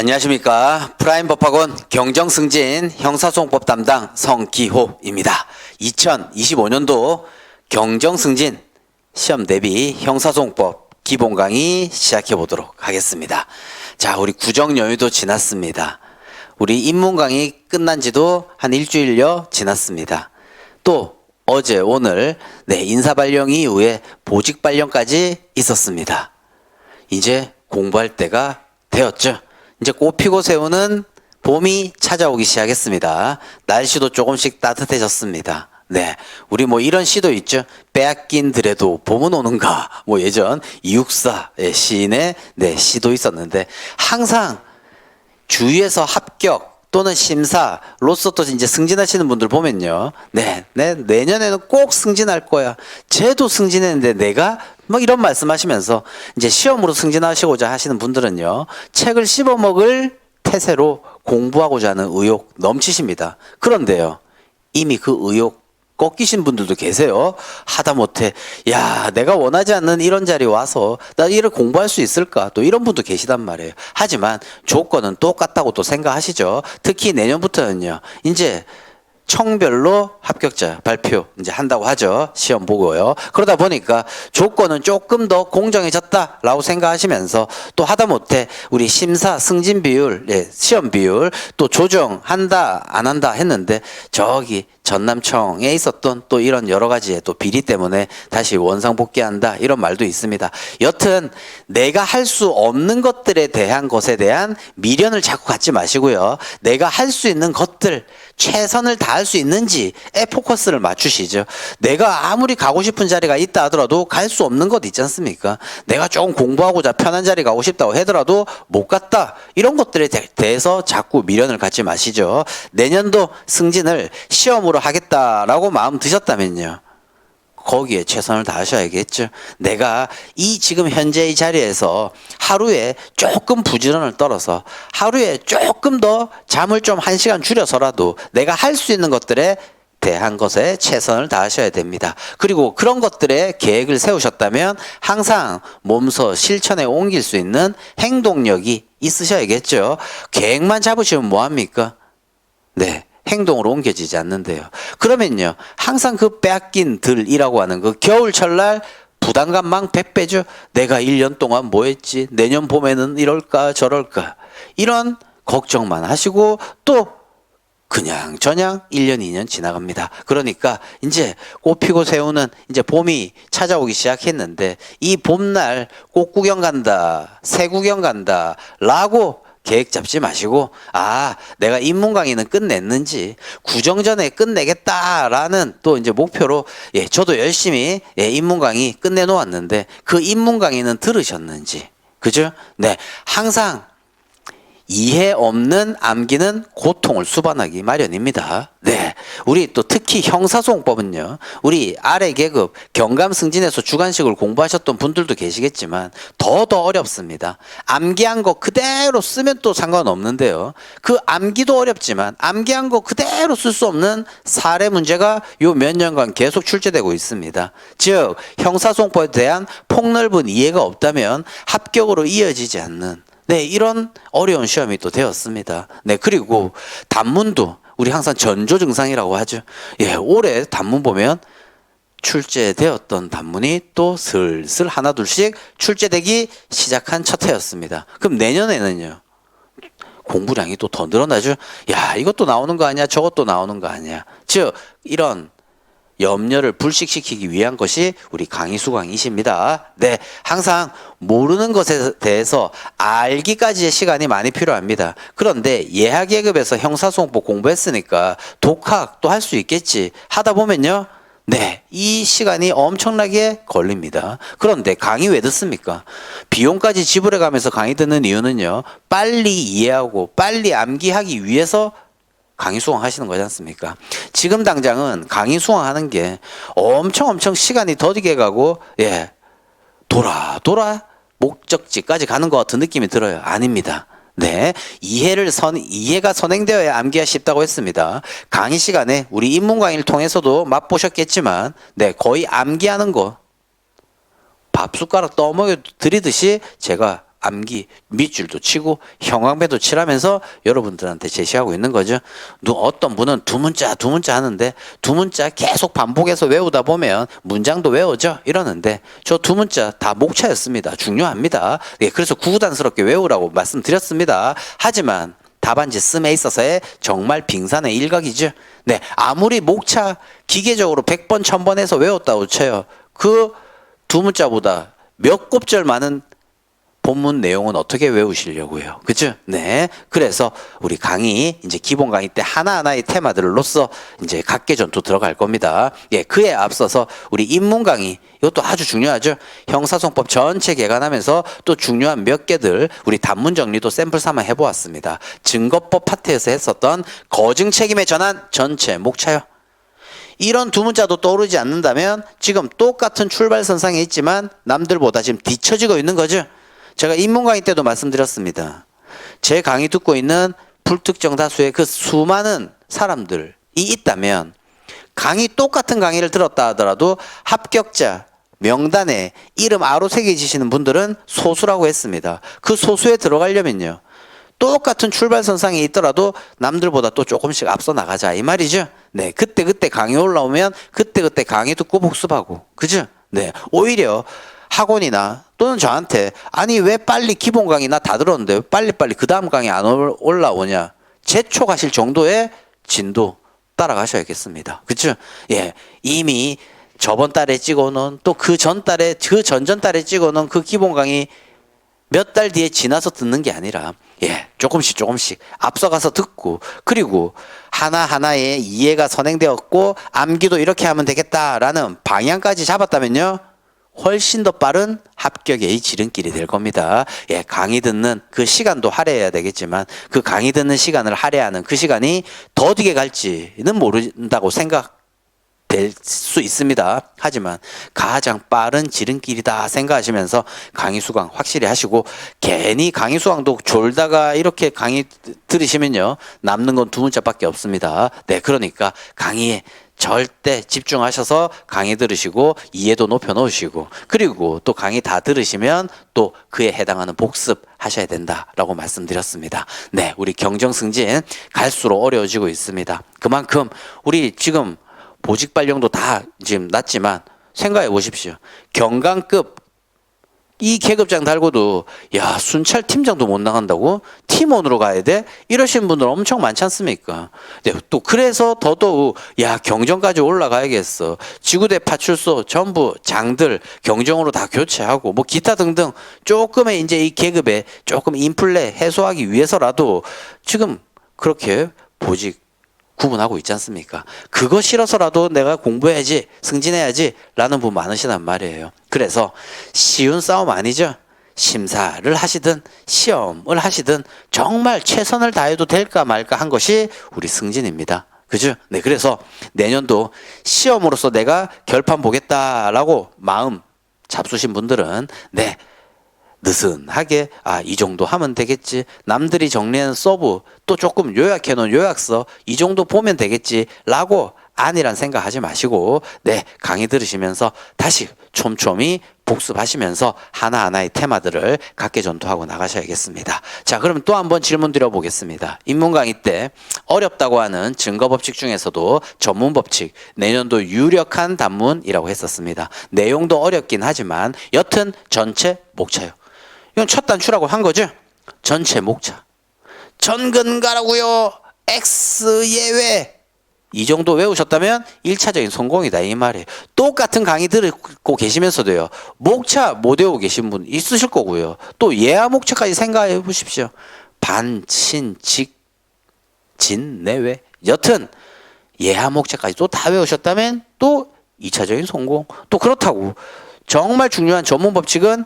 안녕하십니까. 프라임 법학원 경정승진 형사소송법 담당 성기호입니다. 2025년도 경정승진 시험 대비 형사소송법 기본 강의 시작해 보도록 하겠습니다. 자, 우리 구정 연휴도 지났습니다. 우리 입문 강의 끝난 지도 한 일주일여 지났습니다. 또 어제 오늘 네, 인사 발령 이후에 보직 발령까지 있었습니다. 이제 공부할 때가 되었죠. 이제 꽃피고 새우는 봄이 찾아오기 시작했습니다. 날씨도 조금씩 따뜻해졌습니다. 네. 우리 뭐 이런 시도 있죠. 빼앗긴 들에도 봄은 오는가. 뭐 예전 이육사의 시인의 네, 시도 있었는데 항상 주위에서 합격 또는 심사로서 또 이제 승진하시는 분들 보면요. 네, 네, 내년에는 꼭 승진할 거야. 쟤도 승진했는데 내가 뭐 이런 말씀 하시면서 이제 시험으로 승진하시고자 하시는 분들은요. 책을 씹어먹을 태세로 공부하고자 하는 의욕 넘치십니다. 그런데요. 이미 그 의욕 꺾이신 분들도 계세요. 하다 못해, 야, 내가 원하지 않는 이런 자리에 와서 나 이를 공부할 수 있을까? 또 이런 분도 계시단 말이에요. 하지만 조건은 똑같다고 또 생각하시죠. 특히 내년부터는요, 이제 청별로 합격자 발표 이제 한다고 하죠. 시험 보고요. 그러다 보니까 조건은 조금 더 공정해졌다라고 생각하시면서 또 하다 못해 우리 심사 승진 비율, 예, 시험 비율 또 조정한다 안 한다 했는데 저기 전남청에 있었던 또 이런 여러 가지의 또 비리 때문에 다시 원상 복귀한다 이런 말도 있습니다. 여튼 내가 할 수 없는 것들에 대한 것에 대한 미련을 자꾸 갖지 마시고요. 내가 할 수 있는 것들 최선을 다할 수 있는지에 포커스를 맞추시죠. 내가 아무리 가고 싶은 자리가 있다 하더라도 갈 수 없는 것 있지 않습니까? 내가 조금 공부하고자 편한 자리 가고 싶다고 하더라도 못 갔다. 이런 것들에 대- 대해서 자꾸 미련을 갖지 마시죠. 내년도 승진을 시험으로 하겠다라고 마음 드셨다면요. 거기에 최선을 다하셔야겠죠. 내가 이 지금 현재 이 자리에서 하루에 조금 부지런을 떨어서 하루에 조금 더 잠을 좀 한 시간 줄여서라도 내가 할 수 있는 것들에 대한 것에 최선을 다하셔야 됩니다. 그리고 그런 것들에 계획을 세우셨다면 항상 몸소 실천에 옮길 수 있는 행동력이 있으셔야겠죠. 계획만 잡으시면 뭐합니까? 네. 행동으로 옮겨지지 않는데요. 그러면요. 항상 그 빼앗긴 들이라고 하는 그 겨울철날 부담감만 100배죠. 내가 1년 동안 뭐 했지? 내년 봄에는 이럴까 저럴까? 이런 걱정만 하시고 또 그냥 저냥 1년, 2년 지나갑니다. 그러니까 이제 꽃 피고 새우는 이제 봄이 찾아오기 시작했는데 이 봄날 꽃 구경 간다, 새 구경 간다 라고 계획 잡지 마시고 아 내가 입문 강의는 끝냈는지 구정 전에 끝내겠다라는 또 이제 목표로 예 저도 열심히 예 입문 강의 끝내 놓았는데 그 입문 강의는 들으셨는지 그죠? 네 항상 이해 없는 암기는 고통을 수반하기 마련입니다. 네. 우리 또 특히 형사소송법은요. 우리 아래 계급 경감 승진에서 주관식을 공부하셨던 분들도 계시겠지만 더더 어렵습니다. 암기한 거 그대로 쓰면 또 상관없는데요. 그 암기도 어렵지만 암기한 거 그대로 쓸 수 없는 사례 문제가 요 몇 년간 계속 출제되고 있습니다. 즉 형사소송법에 대한 폭넓은 이해가 없다면 합격으로 이어지지 않는 네, 이런 어려운 시험이 또 되었습니다. 네, 그리고 단문도 우리 항상 전조 증상이라고 하죠. 예, 올해 단문 보면 출제되었던 단문이 또 슬슬 하나 둘씩 출제되기 시작한 첫 해였습니다. 그럼 내년에는요. 공부량이 또 더 늘어나죠. 야, 이것도 나오는 거 아니야? 저것도 나오는 거 아니야? 즉, 이런 염려를 불식시키기 위한 것이 우리 강의 수강이십니다. 네, 항상 모르는 것에 대해서 알기까지의 시간이 많이 필요합니다. 그런데 예학 예급에서 형사소송법 공부했으니까 독학 또할수 있겠지 하다 보면요. 네, 이 시간이 엄청나게 걸립니다. 그런데 강의 왜 듣습니까? 비용까지 지불해 가면서 강의 듣는 이유는요. 빨리 이해하고 빨리 암기하기 위해서 강의 수강하시는 거지 않습니까? 지금 당장은 강의 수강하는 게 엄청 엄청 시간이 더디게 가고 예 돌아 돌아 목적지까지 가는 것 같은 느낌이 들어요. 아닙니다. 네 이해를 선 이해가 선행되어야 암기가 쉽다고 했습니다. 강의 시간에 우리 입문 강의를 통해서도 맛보셨겠지만 네 거의 암기하는 거 밥 숟가락 떠먹여 드리듯이 제가 암기 밑줄도 치고 형광배도 칠하면서 여러분들한테 제시하고 있는 거죠. 누 어떤 분은 두 문자 두 문자 하는데 두 문자 계속 반복해서 외우다 보면 문장도 외워져 이러는데 저 두 문자 다 목차였습니다. 중요합니다. 예, 그래서 구구단스럽게 외우라고 말씀드렸습니다. 하지만 답안지 씀에 있어서의 정말 빙산의 일각이죠. 네, 아무리 목차 기계적으로 100번, 1000번 해서 외웠다고 쳐요. 그 두 문자보다 몇 곱절 많은 본문 내용은 어떻게 외우시려고요? 그죠? 네. 그래서 우리 강의, 이제 기본 강의 때 하나하나의 테마들로서 이제 각계 전투 들어갈 겁니다. 예, 그에 앞서서 우리 입문 강의, 이것도 아주 중요하죠. 형사소송법 전체 개관하면서 또 중요한 몇 개들 우리 단문 정리도 샘플 삼아 해보았습니다. 증거법 파트에서 했었던 거증 책임의 전환 전체 목차요. 이런 두 문자도 떠오르지 않는다면 지금 똑같은 출발선상에 있지만 남들보다 지금 뒤처지고 있는 거죠. 제가 인문 강의 때도 말씀드렸습니다. 제 강의 듣고 있는 불특정 다수의 그 수많은 사람들이 있다면 강의 똑같은 강의를 들었다 하더라도 합격자 명단에 이름 아로 새겨지시는 분들은 소수라고 했습니다. 그 소수에 들어가려면요. 똑같은 출발선상에 있더라도 남들보다 또 조금씩 앞서 나가자 이 말이죠. 네, 그때 그때 강의 올라오면 그때 그때 강의 듣고 복습하고 그죠? 네, 오히려 학원이나 또는 저한테 아니 왜 빨리 기본 강의 나 다 들었는데 왜 빨리 빨리 그 다음 강의 안 올- 올라오냐 재촉하실 정도의 진도 따라가셔야겠습니다. 그죠? 예, 이미 저번 달에 찍어놓은 또 그 전 달에 그 전전 달에 찍어놓은 그 기본 강의 몇 달 뒤에 지나서 듣는 게 아니라 예 조금씩 조금씩 앞서가서 듣고 그리고 하나 하나의 이해가 선행되었고 암기도 이렇게 하면 되겠다라는 방향까지 잡았다면요 훨씬 더 빠른 합격의 지름길이 될 겁니다. 예 강의 듣는 그 시간도 할애해야 되겠지만 그 강의 듣는 시간을 할애하는 그 시간이 더디게 갈지는 모른다고 생각. 될 수 있습니다. 하지만 가장 빠른 지름길이다 생각하시면서 강의 수강 확실히 하시고 괜히 강의 수강도 졸다가 이렇게 강의 들으시면요 남는 건 두 문자밖에 없습니다. 네, 그러니까 강의에 절대 집중하셔서 강의 들으시고 이해도 높여 놓으시고 그리고 또 강의 다 들으시면 또 그에 해당하는 복습 하셔야 된다라고 말씀드렸습니다. 네, 우리 경정 승진 갈수록 어려워지고 있습니다. 그만큼 우리 지금 보직 발령도 다 지금 났지만 생각해 보십시오. 경강급 이 계급장 달고도 야 순찰 팀장도 못 나간다고? 팀원으로 가야 돼? 이러신 분들 엄청 많지 않습니까? 네, 또 그래서 더더욱 야 경정까지 올라가야겠어. 지구대 파출소 전부 장들 경정으로 다 교체하고 뭐 기타 등등 조금의 이제 이 계급에 조금 인플레 해소하기 위해서라도 지금 그렇게 보직 구분하고 있지 않습니까? 그거 싫어서라도 내가 공부해야지, 승진해야지, 라는 분 많으시단 말이에요. 그래서 쉬운 싸움 아니죠? 심사를 하시든, 시험을 하시든, 정말 최선을 다해도 될까 말까 한 것이 우리 승진입니다. 그죠? 네, 그래서 내년도 시험으로서 내가 결판 보겠다라고 마음 잡수신 분들은, 네, 느슨하게 아 이 정도 하면 되겠지 남들이 정리한 서브 또 조금 요약해 놓은 요약서 이 정도 보면 되겠지라고 아니란 생각하지 마시고 네 강의 들으시면서 다시 촘촘히 복습하시면서 하나하나의 테마들을 각계 전투하고 나가셔야겠습니다. 자, 그럼 또 한번 질문 드려보겠습니다. 인문 강의 때 어렵다고 하는 증거법칙 중에서도 전문 법칙, 내년도 유력한 단문이라고 했었습니다. 내용도 어렵긴 하지만 여튼 전체 목차요. 이건 첫 단추라고 한 거죠. 전체 목차. 전근가라고요. X 예외. 이 정도 외우셨다면 1차적인 성공이다 이 말이에요. 똑같은 강의 듣고 계시면서도요. 목차 못 외우고 계신 분 있으실 거고요. 또 예화 목차까지 생각해 보십시오. 반 친 직 진 내외 여튼 예하 목차까지 또 다 외우셨다면 또 2차적인 성공. 또 그렇다고 정말 중요한 전문 법칙은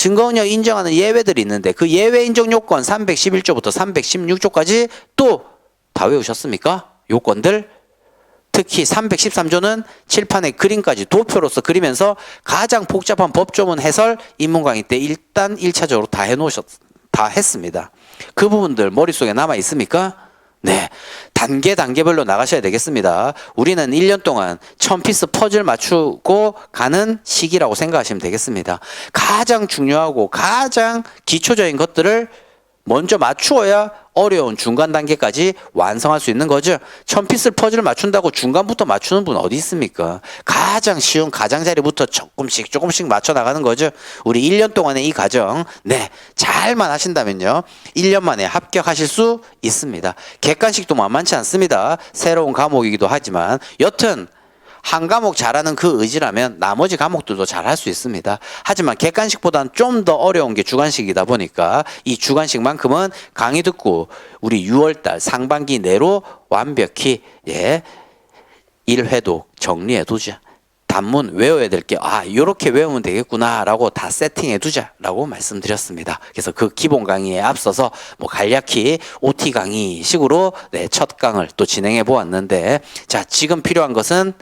증거은요 인정하는 예외들이 있는데 그 예외 인정 요건 311조부터 316조까지 또 다 외우셨습니까? 요건들 특히 313조는 칠판에 그림까지 도표로서 그리면서 가장 복잡한 법조문 해설 인문 강의 때 일단 1차적으로 다 해놓으셨 다 했습니다. 그 부분들 머릿속에 남아 있습니까? 네. 단계 단계별로 나가셔야 되겠습니다. 우리는 1년 동안 1000피스 퍼즐 맞추고 가는 시기라고 생각하시면 되겠습니다. 가장 중요하고 가장 기초적인 것들을 먼저 맞추어야 어려운 중간 단계까지 완성할 수 있는 거죠. 1000피스 퍼즐을 맞춘다고 중간부터 맞추는 분 어디 있습니까? 가장 쉬운 가장자리부터 조금씩 조금씩 맞춰 나가는 거죠. 우리 1년 동안의 이 과정, 네, 잘만 하신다면요. 1년 만에 합격하실 수 있습니다. 객관식도 만만치 않습니다. 새로운 과목이기도 하지만 여튼 한 과목 잘하는 그 의지라면 나머지 과목들도 잘할 수 있습니다. 하지만 객관식보다는 좀 더 어려운 게 주관식이다 보니까 이 주관식만큼은 강의 듣고 우리 6월달 상반기 내로 완벽히 예 1회도 정리해 두자. 단문 외워야 될 게 아 이렇게 외우면 되겠구나라고 다 세팅해 두자라고 말씀드렸습니다. 그래서 그 기본 강의에 앞서서 뭐 간략히 OT 강의 식으로 네, 첫 강을 또 진행해 보았는데 자 지금 필요한 것은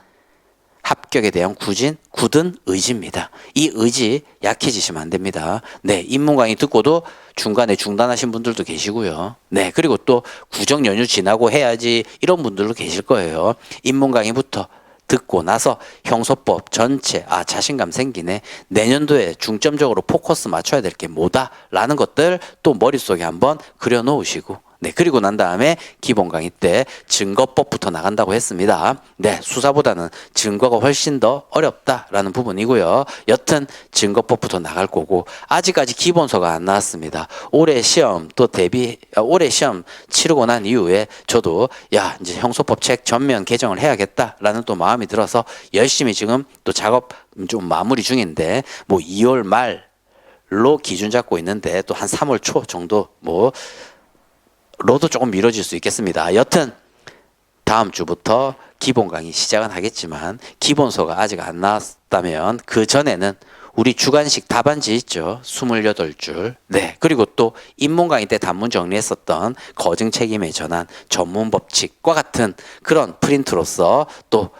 합격에 대한 굳은, 굳은 의지입니다. 이 의지 약해지시면 안 됩니다. 네, 입문 강의 듣고도 중간에 중단하신 분들도 계시고요. 네, 그리고 또 구정 연휴 지나고 해야지 이런 분들도 계실 거예요. 입문 강의부터 듣고 나서 형소법 전체 아 자신감 생기네 내년도에 중점적으로 포커스 맞춰야 될 게 뭐다라는 것들 또 머릿속에 한번 그려 놓으시고 네 그리고 난 다음에 기본 강의 때 증거법부터 나간다고 했습니다. 네 수사보다는 증거가 훨씬 더 어렵다라는 부분이고요. 여튼 증거법부터 나갈 거고 아직까지 기본서가 안 나왔습니다. 올해 시험 또 대비 아, 올해 시험 치르고 난 이후에 저도 야 이제 형소법 책 전면 개정을 해야겠다라는 또 마음이 들어서 열심히 지금 또 작업 좀 마무리 중인데 뭐 2월 말로 기준 잡고 있는데 또 한 3월 초 정도 뭐 로도 조금 미뤄질 수 있겠습니다. 여튼 다음 주부터 기본 강의 시작은 하겠지만 기본서가 아직 안 나왔다면 그 전에는 우리 주간식 답안지 있죠. 28줄. 네. 그리고 또 입문 강의 때 단문 정리했었던 거증 책임의 전환, 전문 법칙과 같은 그런 프린트로서 또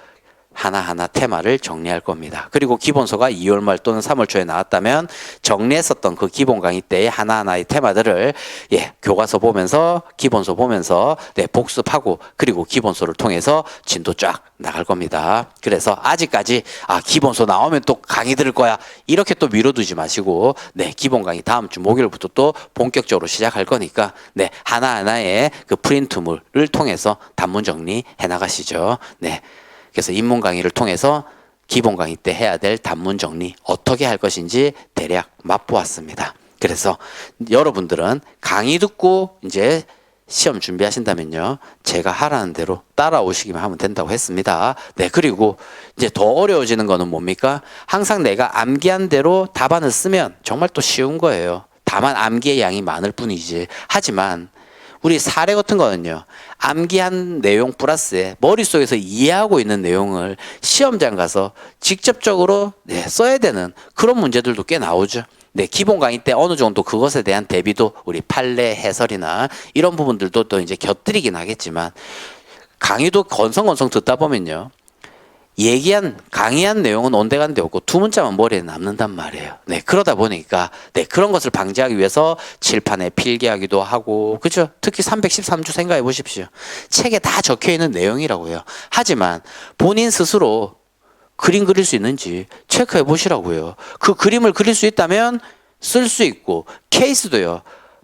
하나하나 테마를 정리할 겁니다. 그리고 기본서가 2월 말 또는 3월 초에 나왔다면 정리했었던 그 기본 강의 때의 하나하나의 테마들을 예, 교과서 보면서 기본서 보면서 네, 복습하고 그리고 기본서를 통해서 진도 쫙 나갈 겁니다. 그래서 아직까지 아, 기본서 나오면 또 강의 들을 거야. 이렇게 또 미뤄두지 마시고 네, 기본 강의 다음 주 목요일부터 또 본격적으로 시작할 거니까 네, 하나하나의 그 프린트물을 통해서 단문 정리 해 나가시죠. 네. 그래서 입문 강의를 통해서 기본 강의 때 해야 될 단문 정리 어떻게 할 것인지 대략 맛보았습니다. 그래서 여러분들은 강의 듣고 이제 시험 준비하신다면요. 제가 하라는 대로 따라오시기만 하면 된다고 했습니다. 네, 그리고 이제 더 어려워지는 거는 뭡니까? 항상 내가 암기한 대로 답안을 쓰면 정말 또 쉬운 거예요. 다만 암기의 양이 많을 뿐이지. 하지만 우리 사례 같은 거는요. 암기한 내용 플러스에 머릿속에서 이해하고 있는 내용을 시험장 가서 직접적으로 네, 써야 되는 그런 문제들도 꽤 나오죠. 네, 기본 강의 때 어느 정도 그것에 대한 대비도 우리 판례 해설이나 이런 부분들도 또 이제 곁들이긴 하겠지만 강의도 건성건성 듣다 보면요. 얘기한 강의한 내용은 온데간데 없고 두 문자만 머리에 남는단 말이에요. 네 그러다 보니까 네 그런 것을 방지하기 위해서 칠판에 필기하기도 하고 그죠? 특히 313주 생각해 보십시오. 책에 다 적혀 있는 내용이라고요. 하지만 본인 스스로 그림 그릴 수 있는지 체크해 보시라고요. 그 그림을 그릴 수 있다면 쓸 수 있고 케이스도요.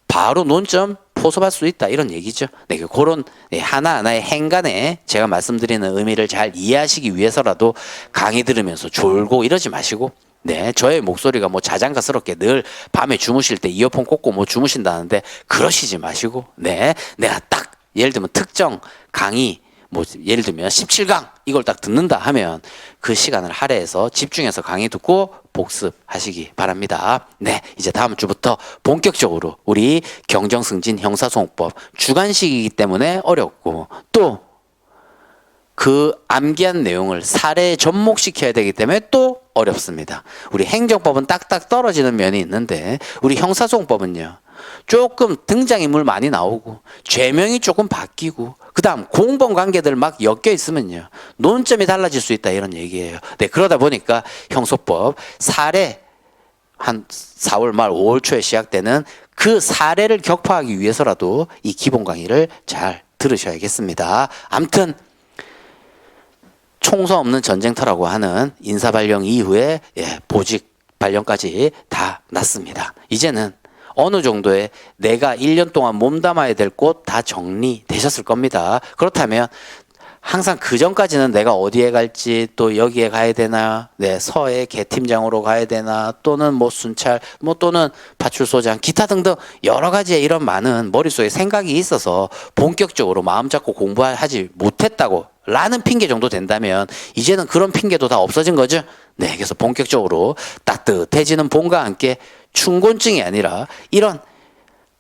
바로 논점 포섭할 수 있다 이런 얘기죠. 네, 그런 네, 하나하나의 행간에 제가 말씀드리는 의미를 잘 이해하시기 위해서라도 강의 들으면서 졸고 이러지 마시고 네, 저의 목소리가 뭐 자장가스럽게 늘 밤에 주무실 때 이어폰 꽂고 뭐 주무신다는데 그러시지 마시고 네, 내가 딱 예를 들면 특정 강의 뭐 예를 들면 17강 이걸 딱 듣는다 하면 그 시간을 할애해서 집중해서 강의 듣고 복습하시기 바랍니다. 네, 이제 다음 주부터 본격적으로 우리 경정승진 형사소송법 주관식이기 때문에 어렵고 또 그 암기한 내용을 사례에 접목시켜야 되기 때문에 또 어렵습니다. 우리 행정법은 딱딱 떨어지는 면이 있는데 우리 형사소송법은요. 조금 등장인물 많이 나오고 죄명이 조금 바뀌고 그다음 공범 관계들 막 엮여 있으면요 논점이 달라질 수 있다 이런 얘기예요. 네 그러다 보니까 형소법 사례 한 4월 말 5월 초에 시작되는 그 사례를 격파하기 위해서라도 이 기본 강의를 잘 들으셔야겠습니다. 암튼 총선 없는 전쟁터라고 하는 인사 발령 이후에 예, 보직 발령까지 다 났습니다. 이제는 어느 정도의 내가 1년 동안 몸담아야 될 곳 다 정리되셨을 겁니다. 그렇다면 항상 그 전까지는 내가 어디에 갈지 또 여기에 가야 되나 네 서해 개팀장으로 가야 되나 또는 뭐 순찰 뭐 또는 파출소장 기타 등등 여러 가지의 이런 많은 머릿속에 생각이 있어서 본격적으로 마음 잡고 공부하지 못했다고 라는 핑계 정도 된다면 이제는 그런 핑계도 다 없어진 거죠. 네 그래서 본격적으로 따뜻해지는 봄과 함께 충곤증이 아니라 이런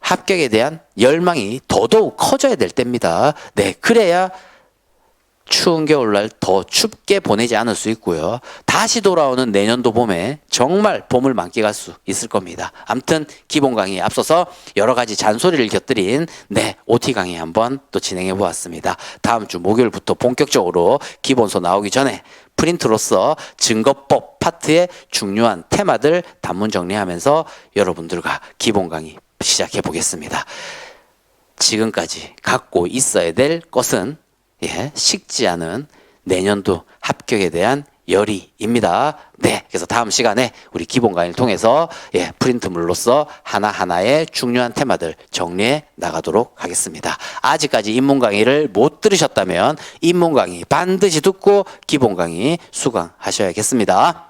합격에 대한 열망이 더더욱 커져야 될 때입니다. 네 그래야 추운 겨울날 더 춥게 보내지 않을 수 있고요. 다시 돌아오는 내년도 봄에 정말 봄을 만끽할 수 있을 겁니다. 암튼 기본 강의 앞서서 여러 가지 잔소리를 곁들인 네 OT 강의 한번 또 진행해 보았습니다. 다음 주 목요일부터 본격적으로 기본서 나오기 전에 프린트로서 증거법 파트의 중요한 테마들 단문 정리하면서 여러분들과 기본 강의 시작해 보겠습니다. 지금까지 갖고 있어야 될 것은 예, 식지 않은 내년도 합격에 대한 열의입니다. 네, 그래서 다음 시간에 우리 기본 강의를 통해서 예, 프린트물로서 하나하나의 중요한 테마들 정리해 나가도록 하겠습니다. 아직까지 입문 강의를 못 들으셨다면 입문 강의 반드시 듣고 기본 강의 수강하셔야겠습니다.